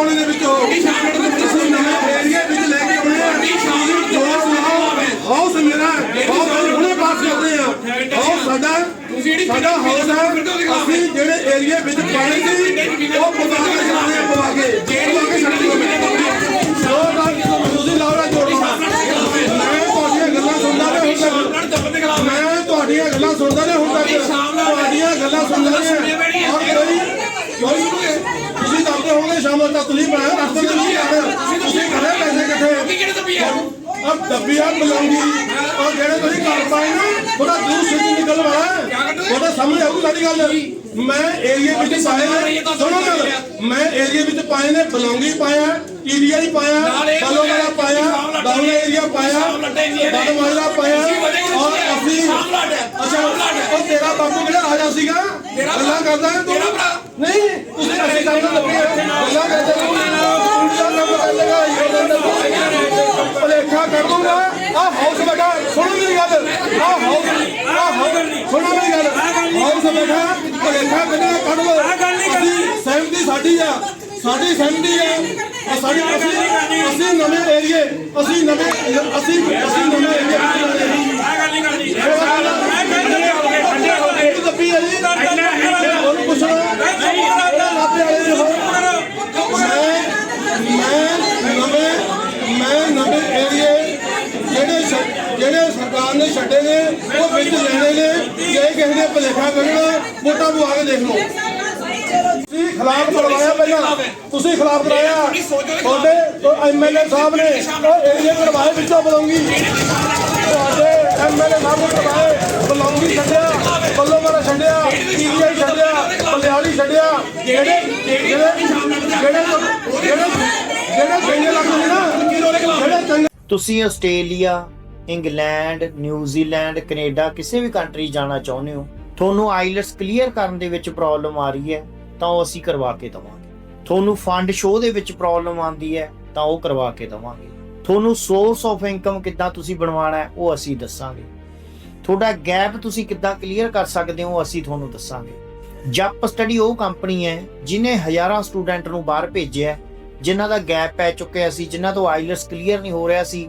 ਪਾਉਣੇ ਦੇ ਵਿੱਚੋਂ ਤੁਸੀਂ ਨਵੇਂ ਏਰੀਆ ਵਿੱਚ ਲੈ ਕੇ ਆਉਣੇ ਆ। ਜੋਰ ਲਾਓ ਹਾਊਸ ਮੇਰਾ ਹਾਊਸ ਹੁਣੇ ਪਾਸ ਕਰਦੇ ਆ। ਹਾਊਸ ਸਾਡਾ ਸਾਡਾ ਹਾਊਸ ਹੈ ਅਸੀਂ ਜਿਹੜੇ ਏਰੀਆ ਵਿੱਚ ਪਾਣੀ ਸੀ ਉਹ ਪਵਾ ਕੇ ਪਵਾ ਕੇ। ਪਵਾ ਕੇ ਛੱਡਦੇ ਆ ਜੋ ਗੱਲ ਤੁਸੀਂ ਲਾਉਣਾ ਜੋੜ। ਲਾਉਣਾ ਮੈਂ ਤੁਹਾਡੀਆਂ ਗੱਲਾਂ ਸੁਣਦਾ ਨੇ ਹੁਣ ਤੱਕ। ਮੈਂ ਤੁਹਾਡੀਆਂ ਗੱਲਾਂ ਸੁਣਦਾ ਨੇ ਹੁਣ ਤੱਕ। ਤੁਹਾਡੀਆਂ ਗੱਲਾਂ ਸੁਣਦਾ ਨੇ ਔਰ ਕੋਈ ਕੋਈ ਤੁਸੀਂ ਦੱਸਦੇ ਹੋਗੇ ਸ਼ਾਮ ਤੱਕ ਤੁਸੀਂ ਬਣਾਇਆ ਰਸਤੇ ਤੇ ਨਹੀਂ ਆ ਰਹੇ ਤੁਸੀਂ ਕਰੇ ਪੈਸੇ ਇਕੱਠੇ ਅਬ ਦੱਬੀਆਂ ਬਲੰਗੀ ਔਰ ਜਿਹੜੇ ਤੁਸੀਂ ਘਰ ਪਾਏ ਨਾ ਥੋੜਾ ਦੂਰ ਸਿੱਧੀ ਨਿਕਲ ਵਾਲਾ। ਉਹਦਾ ਸਮਝ ਆਊ ਸਾਡੀ ਗੱਲ। ਮੈਂ ਏਰੀਆ ਵਿੱਚ ਪਾਏ ਨੇ। ਸੁਣੋ ਗੱਲ। ਮੈਂ ਏਰੀਆ ਵਿੱਚ ਪਾਏ ਨੇ ਬਲੌਂਗੀ ਪਾਇਆ ਈਰੀਆ ਹੀ ਪਾਇਆ ਬਲੋ ਵਾਲਾ ਪਾਇਆ ਦਾਉਲਾ ਏਰੀਆ ਪਾਇਆ ਬਦਵਾਲਾ ਪਾਇਆ। ਔਰ ਅਸੀਂ ਅੱਛਾ ਉਹ ਤੇਰਾ ਬਾਪੂ ਕਿਹੜਾ ਰਾਜਾ ਸੀਗਾ? ਗੱਲਾਂ ਕਰਦਾ ਤੂੰ ਨਹੀਂ ਤੁਸੀਂ ਅਸੀਂ ਗੱਲ ਲੱਗੇ ਗੱਲਾਂ ਕਰਦੇ ਤੂੰ ਉਲਟਾ ਕੰਮ ਕਰ ਲੇਗਾ ਇਹ ਦੂੰਗਾ ਆ ਹਾਊਸ ਬੈਠਾ ਸੁਣੋ ਮੇਰੀ ਗੱਲ। ਆ ਹਾਊਸ ਆ ਹਾਊਸ ਸੁਣੋ ਮੇਰੀ ਗੱਲ। ਹਾਊਸ ਬੈਠਾ ਭਲੇਖਾ ਕਿਹੜਾ ਕੱਢ ਲੋ ਅਸੀਂ ਸਹਿਮਤੀ ਸਾਡੀ ਆ। ਸਾਡੀ ਸਹਿਮਤੀ ਆ। ਆ ਸਾਡੀ ਅਸੀਂ ਨਵੇਂ ਏਰੀਏ ਅਸੀਂ ਨਵੇਂ ਅਸੀਂ ਅਸੀਂ ਨਵੇਂ ਏਰੀਏ ਇਹ ਦੱਬੀ ਹੈ ਜੀ ਉਹਨੂੰ ਪੁੱਛੋ ਲਾਪੇ ਵਾਲੇ ਜੀ ਹੋ ਮੈਂ ਮੈਂ ਨਵੇਂ ਮੈਂ ਨਵੇਂ ਏਰੀਏ ਜਿਹੜੇ ਛ- ਜਿਹੜੇ ਸਰਕਾਰ ਨੇ ਛੱਡੇ ਨੇ ਉਹ ਵਿੱਚ ਲੈਣੇ ਨੇ ਜੇ ਕਿਸੇ ਨੇ ਭਲੇਖਾ ਕਰਨਾ ਵੋਟਾਂ ਪਵਾ ਕੇ ਦੇਖ ਲਓ ਤੁਸੀਂ ਖਿਲਾਫ ਕਰਵਾਇਆ ਪਹਿਲਾਂ ਤੁਸੀਂ ਖਿਲਾਫ ਕਰਾਇਆ ਤੁਹਾਡੇ ਐਮਐਲਏ ਸਾਹਿਬ ਨੇ ਉਹ ਕਰਵਾਏ ਵਿੱਚੋਂ ਬਲੌਂਗੀ ਤੁਹਾਡੇ ਐਮਐਲਏ ਸਾਹਿਬ ਨੇ ਕਰਵਾਏ ਬਲੌਂਗੀ ਛੱਡਿਆ ਬੱਲੋ ਮਾਰਾ ਛੱਡਿਆ ਏਰੀਆ ਛੱਡਿਆ ਬਲਿਆਲੀ ਛੱਡਿਆ ਜਿਹੜੇ ਜਿਹੜੇ ਜਿਹੜੇ ਜਿਹੜੇ ਜਿਹੜੇ ਚੰਗੇ ਲੱਗਦੇ ਨਾ ਜਿਹੜੇ ਚੰਗੇ ਤੁਸੀਂ ਆਸਟ੍ਰੇਲੀਆ ਇੰਗਲੈਂਡ ਨਿਊਜ਼ੀਲੈਂਡ ਕੈਨੇਡਾ ਕਿਸੇ ਵੀ ਕੰਟਰੀ ਜਾਣਾ ਚਾਹੁੰਦੇ ਹੋ ਤੁਹਾਨੂੰ ਆਈਲਟਸ ਕਲੀਅਰ ਕਰਨ ਦੇ ਵਿੱਚ ਪ੍ਰੋਬਲਮ ਆ ਰਹੀ ਹੈ ਤਾਂ ਉਹ ਅਸੀਂ ਕਰਵਾ ਕੇ ਦਵਾਂਗੇ। ਤੁਹਾਨੂੰ ਫੰਡ ਸ਼ੋਅ ਦੇ ਵਿੱਚ ਪ੍ਰੋਬਲਮ ਆਉਂਦੀ ਹੈ ਤਾਂ ਉਹ ਕਰਵਾ ਕੇ ਦਵਾਂਗੇ। ਤੁਹਾਨੂੰ ਸੋਰਸ ਆਫ ਇਨਕਮ ਕਿੱਦਾਂ ਤੁਸੀਂ ਬਣਵਾਉਣਾ ਹੈ ਉਹ ਅਸੀਂ ਦੱਸਾਂਗੇ। ਤੁਹਾਡਾ ਗੈਪ ਤੁਸੀਂ ਕਿੱਦਾਂ ਕਲੀਅਰ ਕਰ ਸਕਦੇ ਹੋ ਅਸੀਂ ਤੁਹਾਨੂੰ ਦੱਸਾਂਗੇ। ਜੱਪ ਸਟੱਡੀ ਉਹ ਕੰਪਨੀ ਹੈ ਜਿਨੇ ਹਜ਼ਾਰਾਂ ਸਟੂਡੈਂਟ ਨੂੰ ਬਾਹਰ ਭੇਜਿਆ ਹੈ, ਜਿਨ੍ਹਾਂ ਦਾ ਗੈਪ ਪੈ ਚੁੱਕਿਆ ਸੀ ਜਿਨ੍ਹਾਂ ਤੋਂ ਆਈਲਟਸ ਕਲੀਅਰ ਨਹੀਂ ਹੋ ਰਿਹਾ ਸੀ